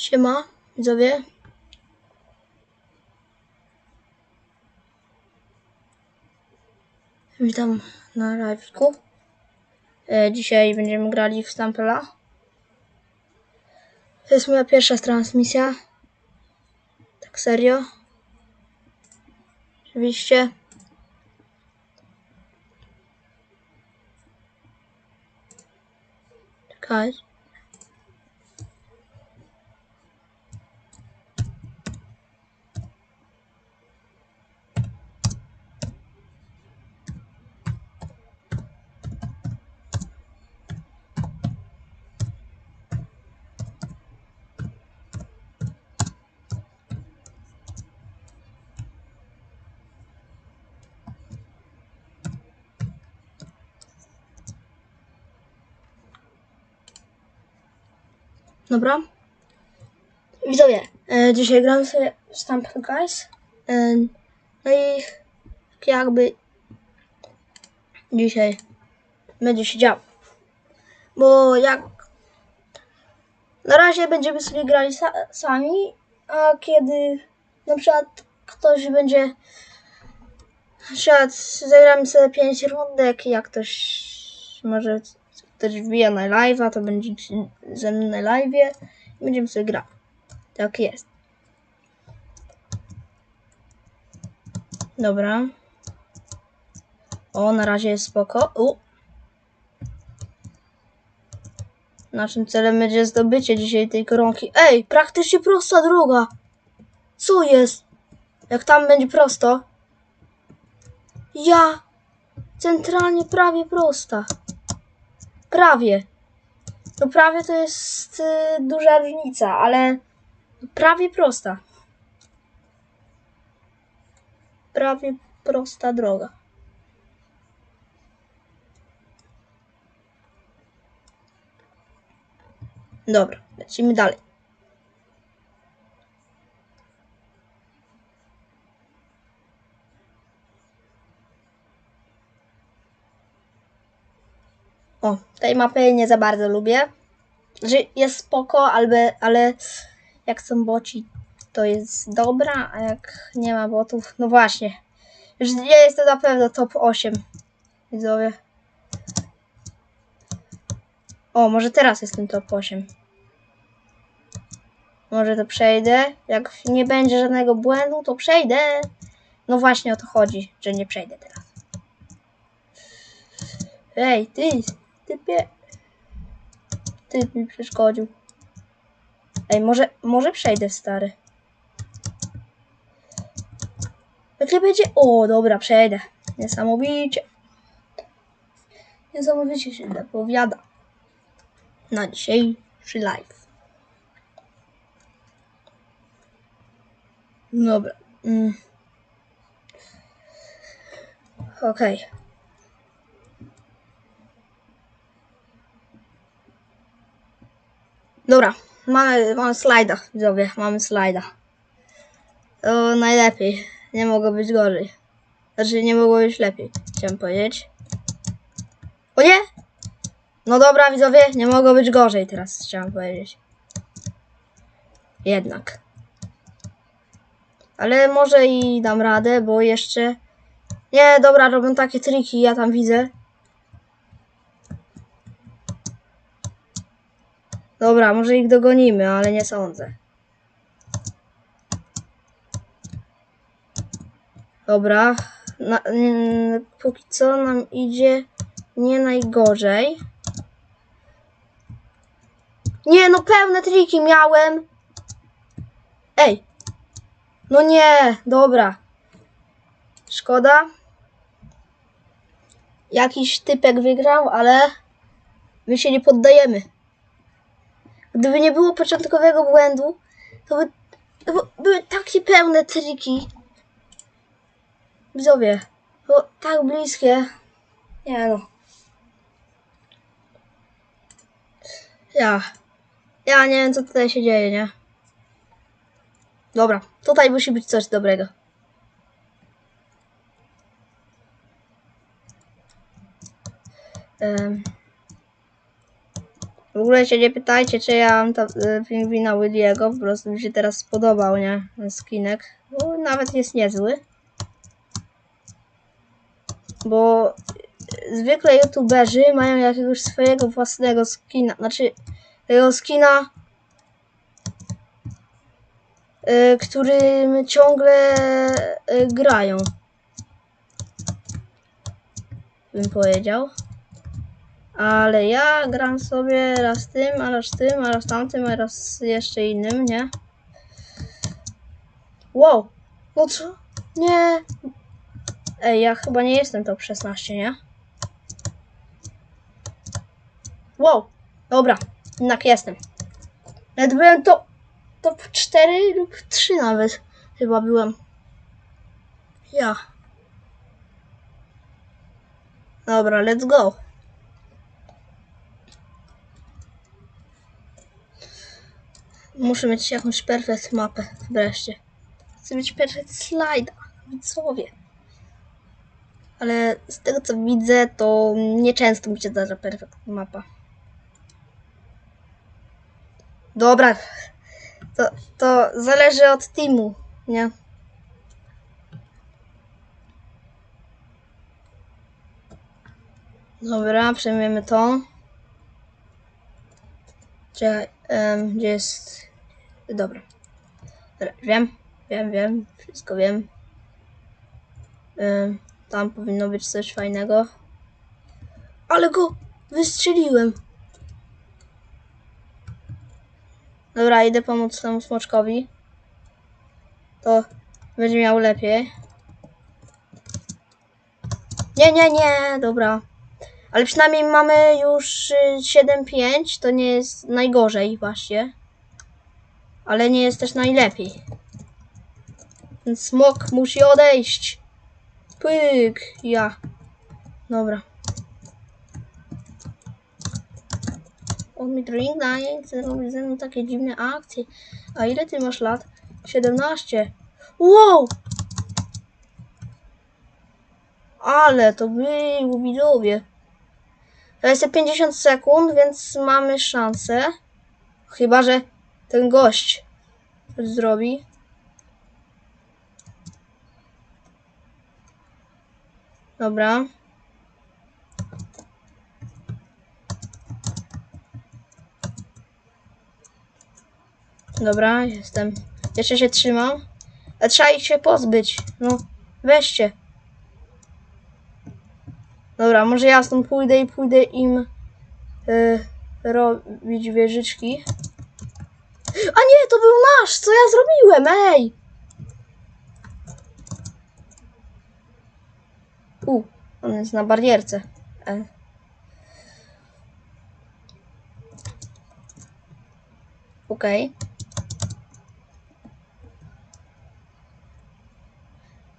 Siema, widzowie. Witam na live'ku. E, dzisiaj będziemy grali w Stampela. To jest moja pierwsza transmisja. Tak serio. Oczywiście. Czekaj. Dobra. Widzowie, e, dzisiaj gramy sobie w Stamp Guys. E, no i jakby dzisiaj będzie się działo. Bo jak na razie będziemy sobie grali sa sami, a kiedy na przykład ktoś będzie na przykład zagramy sobie 5 rundek, jak ktoś może ktoś wbija na live'a, to będzie ze mną na live'ie i będziemy sobie grać. Tak jest. Dobra. O, na razie jest spoko. U. Naszym celem będzie zdobycie dzisiaj tej koronki. Ej, praktycznie prosta droga. Co jest? Jak tam będzie prosto? Ja. Centralnie prawie prosta. Prawie. No prawie to jest y, duża różnica, ale prawie prosta. Prawie prosta droga. Dobra, lecimy dalej. O, tej mapy nie za bardzo lubię. Że jest spoko, ale, ale jak są boci, to jest dobra, a jak nie ma botów, no właśnie. Już nie jest to na pewno top 8. Widzowie. O, może teraz jestem top 8. Może to przejdę. Jak nie będzie żadnego błędu, to przejdę. No właśnie o to chodzi, że nie przejdę teraz. Ej, ty, typie. Ty mi przeszkodził. Ej, może, może przejdę stary. Jak będzie... O, dobra, przejdę. Niesamowicie. Niesamowicie się zapowiada. Na dzisiejszy live. Dobra. Mm. Okej. Dobra, mamy, mamy slajda, widzowie, mamy slajda. To najlepiej, nie mogło być gorzej. Znaczy, nie mogło być lepiej, chciałem powiedzieć. O nie! No dobra, widzowie, nie mogło być gorzej teraz, chciałem powiedzieć. Jednak. Ale może i dam radę, bo jeszcze... Nie, dobra, robią takie triki, ja tam widzę. Dobra, może ich dogonimy, ale nie sądzę. Dobra. Na, póki co nam idzie nie najgorzej. Nie, no pełne triki miałem. Ej. No nie, dobra. Szkoda. Jakiś typek wygrał, ale my się nie poddajemy. Gdyby nie było początkowego błędu, to by, by były takie pełne triki. Widzowie, to tak bliskie. Nie no. Ja. Ja nie wiem, co tutaj się dzieje, nie? Dobra, tutaj musi być coś dobrego. Um. Ogóle się nie pytajcie, czy ja mam tam y, pingwina Williego, po prostu mi się teraz spodobał, nie? Skinek. Bo nawet jest niezły. Bo zwykle youtuberzy mają jakiegoś swojego własnego skina. Znaczy, tego skina, y, którym ciągle y, grają. Bym powiedział. Ale ja gram sobie raz tym, a raz tym, a raz tamtym, a raz jeszcze innym, nie? Wow! No co? Nie! Ej, ja chyba nie jestem top 16, nie? Wow! Dobra, jednak jestem. Nawet byłem to top 4 lub 3 nawet. Chyba byłem. Ja. Dobra, let's go. Muszę mieć jakąś perfect mapę wreszcie. Chcę mieć perfect slide, widzowie. Ale z tego co widzę, to nieczęsto mi się zdarza perfect mapa. Dobra, to, to zależy od teamu, nie? Dobra, przejmiemy to. Czekaj, em, gdzie jest... Dobra. Wiem, wiem, wiem, wszystko wiem. Em, tam powinno być coś fajnego. Ale go wystrzeliłem. Dobra, idę pomóc temu smoczkowi. To będzie miał lepiej. Nie, nie, nie, dobra. Ale przynajmniej mamy już y, 7-5, to nie jest najgorzej właśnie. Ale nie jest też najlepiej. Ten smok musi odejść. Pyk, ja. Dobra. On mi drink daje, robić ze mną takie dziwne akcje. A ile ty masz lat? 17. Wow! Ale to było widzowie. To jest 50 sekund, więc mamy szansę. Chyba, że ten gość zrobi. Dobra. Dobra, jestem. Jeszcze się trzymam. A trzeba ich się pozbyć. No, weźcie. Dobra, może ja stąd pójdę i pójdę im y, robić wieżyczki. A nie, to był nasz! Co ja zrobiłem? Ej! U, on jest na barierce. E. Okej.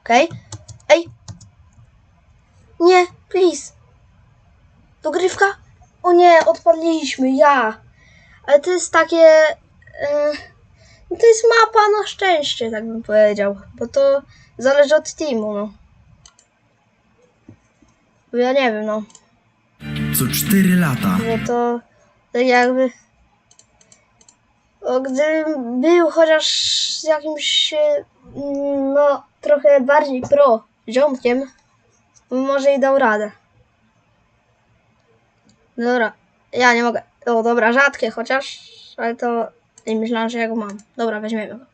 Okej. Ej! Nie, please. Dogrywka? O nie, odpadliśmy, ja. Ale to jest takie... e, no to jest mapa na szczęście, tak bym powiedział. Bo to zależy od teamu, no. Bo ja nie wiem, no. Co 4 lata Bo to tak jakby... O, gdybym był chociaż z jakimś, e, mm, no, trochę bardziej pro ziomkiem, może i dał radę. Dobra, ja nie mogę. O, dobra, rzadkie chociaż, ale to nie myślałem, że ja go mam. Dobra, weźmiemy go.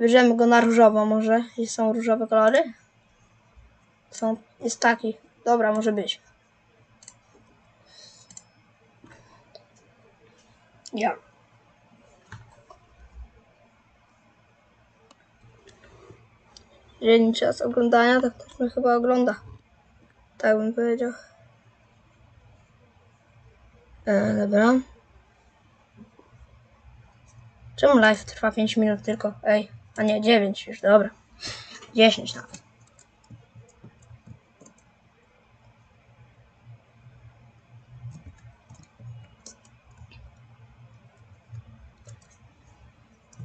Bierzemy go na różowo może, jeśli są różowe kolory. Są, jest taki. Dobra, może być. Ja. Jeżeli czas oglądania, tak też mnie chyba ogląda. Tak bym powiedział. E, dobra. Czemu live trwa 5 minut tylko? Ej, a nie 9 już, dobra. 10 nawet.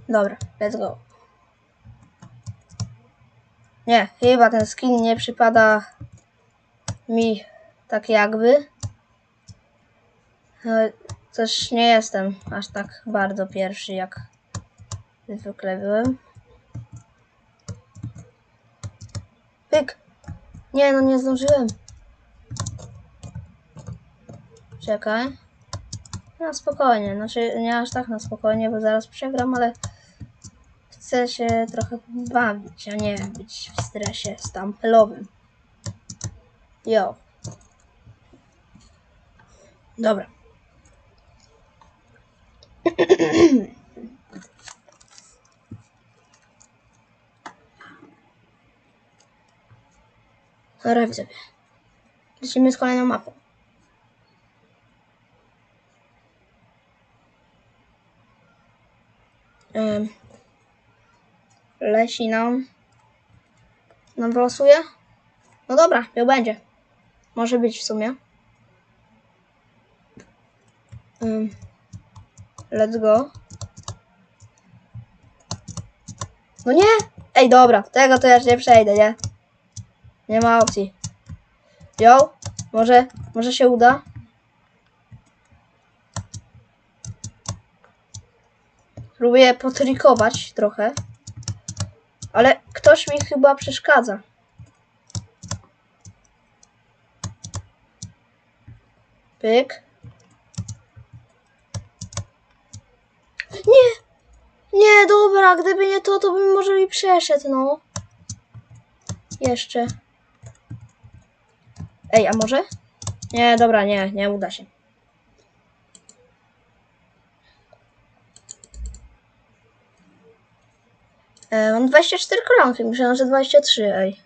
Dobra, let's go. Nie, chyba ten skin nie przypada mi tak jakby. Też nie jestem aż tak bardzo pierwszy, jak zwykle byłem. Pyk! Nie, no nie zdążyłem. Czekaj. Na spokojnie, znaczy nie aż tak na spokojnie, bo zaraz przegram, ale chcę się trochę bawić, a nie być w stresie stampelowym. Jo. Dobra. Dobra, widzowie. Lecimy z kolejną mapą. Leci nam. Nam wylosuje? No dobra, niech będzie. Może być w sumie. Let's go. No nie! Ej, dobra, tego to ja już nie przejdę, nie? Nie ma opcji. Jo, może, może się uda? Próbuję potrikować trochę. Ale ktoś mi chyba przeszkadza. Pyk. Nie! Nie, dobra, gdyby nie to, to bym może mi przeszedł, no. Jeszcze. Ej, a może? Nie, dobra, nie, nie uda się. E, mam 24 koronki, myślałem, że 23, ej.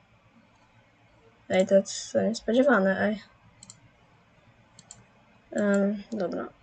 Ej, to jest niespodziewane, ej. Em, dobra.